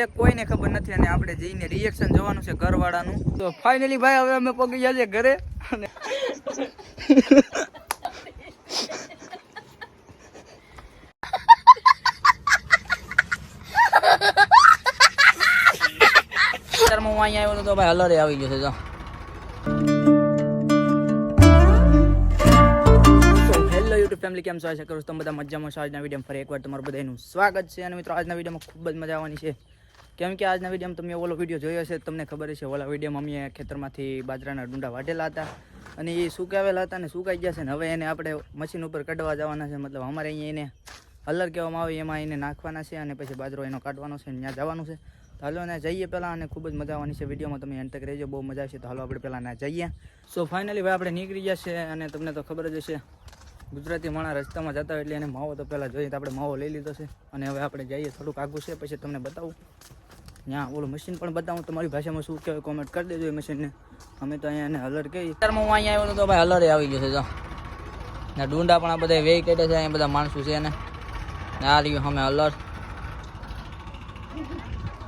એ કોઈને ખબર નથી અને આપણે જઈને રિએક્શન જોવાનું છે ઘરવાળાનું. તો ફાઇનલી ભાઈ, હવે અમે પગી ગયા છે ઘરે. અને હું અહીંયા આવ્યો તો ભાઈ હલરે આવી ગયો છે, જો. ફેમિલી કેમ છો? આશા કરું તમે બધા મજામાં છો. આજના વીડિયો ફરી એકવાર તમારું બધાનું સ્વાગત છે. અને મિત્રો, આજના વિડીયોમાં ખૂબ જ મજા આવવાની છે. કેમ કે આજના વિડીયોમાં તમે ઓલો વીડિયો જોયો હશે, તમને ખબર છે ઓલા વિડીયોમાં અમે ખેતરમાંથી બાજરાના ડુંડા વાટેલા હતા. અને એ સુકાવેલા હતા અને સુકાઈ ગયા છે ને હવે એને આપણે મશીન ઉપર કાઢવા જવાના છે. મતલબ અમારે અહીંયા એને હલર કહેવામાં આવે, એમાં એને નાખવાના છે અને પછી બાજરો એનો કાઢવાનો છે ત્યાં જવાનું છે. તો હાલો ને જઈએ પહેલાં અને ખૂબ જ મજા આવવાની છે વિડીયોમાં. તમે એન્ટક રહેજો, બહુ મજા આવશે. તો હાલો આપણે પહેલાં ના જઈએ. સો ફાઇનલી ભાઈ આપણે નીકળી ગયા છે અને તમને તો ખબર જ હશે, ગુજરાતી માણા રસ્તામાં જતા હોય એટલે એને માવો તો પહેલાં જોઈએ તો આપણે માવો લઈ લીધો છે. અને હવે આપણે જઈએ થોડુંક આગું છે, પછી તમને બતાવું. ત્યાં ઓલું મશીન પણ બતાવું તમારી ભાષામાં શું કહેવાય કોમેન્ટ કરી દેજો એ મશીનને અમે તો અહીંયા એને હલર કહીએ અત્યારમાં હું અહીંયા આવ્યો તો ભાઈ હલરે આવી ગયો છે જો. ને ડુંડા પણ આ બધા વેઈ કાઢે છે અહીંયા બધા માણસો છે ને ને આ રહ્યું અમે હલર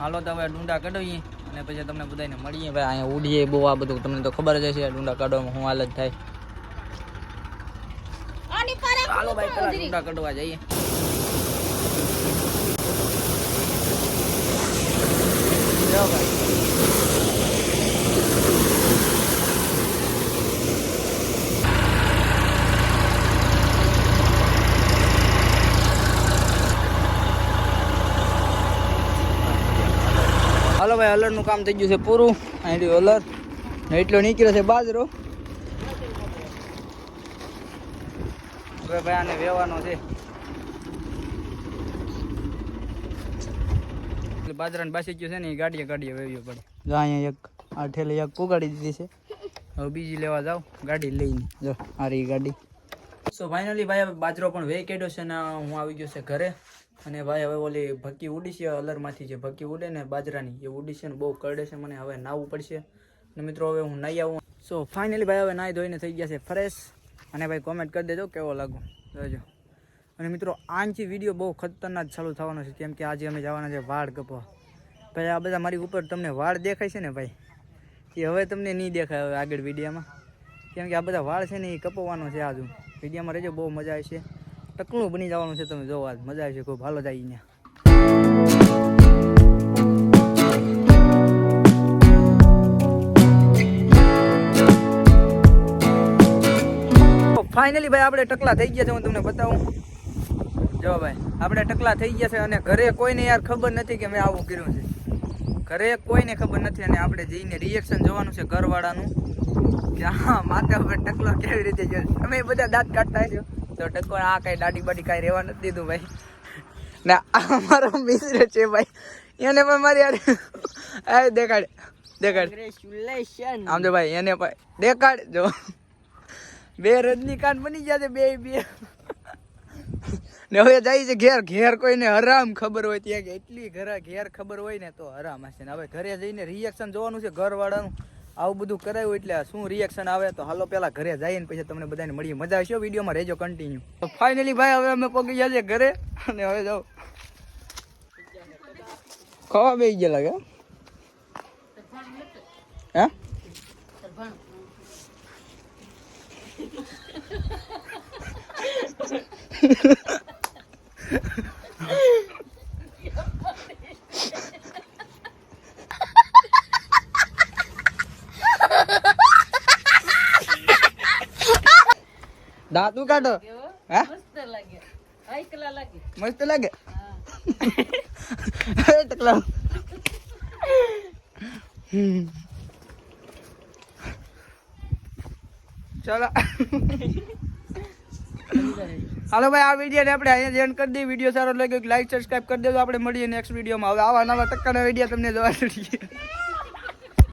હાલો તો હવે ડુંડા કઢાવીએ અને પછી તમને બધાને મળીએ. ભાઈ અહીંયા ઉડીએ બહુ આ બધું. તમને તો ખબર જ હશે ડુંડા કાઢવામાં શું હાલત થાય. હાલો ભાઈ પેલા ડુંડા કાઢવા જઈએ. ભાઈ હાલો ભાઈ હલરનું કામ થઈ ગયું છે પૂરું. અહીંથી અલર. એટલો નીકળ્યો છે બાજરો. ભાઈ આને વેવાનો છે. એટલે બાજરાને બાસી ગયું છે ને એ ગાડીએ ગાડીએ વેવ્યો પડે. જો અહીંયા એક આ ઠેલે એક પુગાડી દીધી છે. હવે બીજી લેવા જાવ ગાડી લઈને. જો આ રહી ગાડી. સો ફાઇનલી ભાઈ હવે બાજરો પણ વેઈ કાઢ્યો છે ને હું આવી ગયો છે ઘરે. અને ભાઈ હવે ઓલી ભક્કી ઉડી છે અલરમાંથી જે ભક્કી ઉડે ને બાજરાની એ ઉડી છે ને બહુ કરડે છે મને હવે નાવું પડશે. ને મિત્રો હવે હું નાહી આવું. સો ફાઇનલી ભાઈ હવે નાહી ધોઈને થઈ ગયા છે ફ્રેશ અને ભાઈ કોમેન્ટ કરી દેજો કેવો લાગુ જોજો. અને મિત્રો આંચી વીડિયો બહુ ખતરનાક ચાલુ થવાનો છે, કેમ કે આજે અમે જવાના છે વાળ કપવા. ભાઈ, આ બધા મારી ઉપર તમને વાળ દેખાય છે ને ભાઈ? એ હવે તમને નહીં દેખાય હવે આગળ વિડીયામાં. કેમ કે આ બધા વાળ છે ને એ કપવાનો છે આજુ. વિડીયામાં રહેજો, બહુ મજા આવશે. ટકલું બની જવાનું છે તમે જોવા, મજા આવશે ખૂબ. હાલો જાય અહીંયા. ફાઇનલી ભાઈ, આપણે ટકલા થઈ ગયા છે, હું તમને બતાવું. જો ભાઈ આપણે ટકલા થઈ ગયા છે અને ઘરે કોઈને યાર ખબર નથી કે મેં આવું કર્યું છે. ઘરે કોઈને ખબર નથી અને આપણે જઈને રિએક્શન જોવાનું છે ઘરવાળાનું કે હા માથે હવે ટકલો કેવી રીતે જો તમે બધા દાંત કાઢતા છો તો ટકો આ કઈ દાડી બાડી કાંઈ રહેવા નથી દીધું ભાઈ. ને આ મારો મિત્ર છે ભાઈ. એને પણ મારી યાર દેખાડ દેખાડ. આમ જો ભાઈ એને દેખાડ જો. બે રજનીકાંત બની ગયા છે બે બે. ને હવે જાય છે ઘેર. ઘેર કોઈને હરામ ખબર હોય ત્યાં કે એટલી ઘરે ઘેર ખબર હોય ને તો હરામ હશે ને. હવે ઘરે જઈને રિએક્શન જોવાનું છે ઘરવાળાનું. આવું બધું કરાયું એટલે શું રિએક્શન આવે તો હાલો પેલા ઘરે જઈએ ને પછી તમને બધાને મળીએ. મજા આવશે વિડીયોમાં. રહેજો કન્ટિન્યુ ફાઇનલી ભાઈ હવે અમે પગી ગયા છે ઘરે. અને હવે જાઓ. ખવા બે ગયા લાગે હે? દાંતું કાઢો હે. મસ્ત લાગે. ટકલા હમ. ચાલો. હાલો ભાઈ આ વીડિયો આપણે અહીંયા એન્ડ કરી દઈએ. વીડિયો સારો લાગ્યો લાઈક સબસ્ક્રાઈબ કરી દેજો. આપણે મળીએ નેક્સ્ટ વિડીયોમાં. હવે આવા નવા ટક્કાના વીડિયો તમને જોવા મળીએ.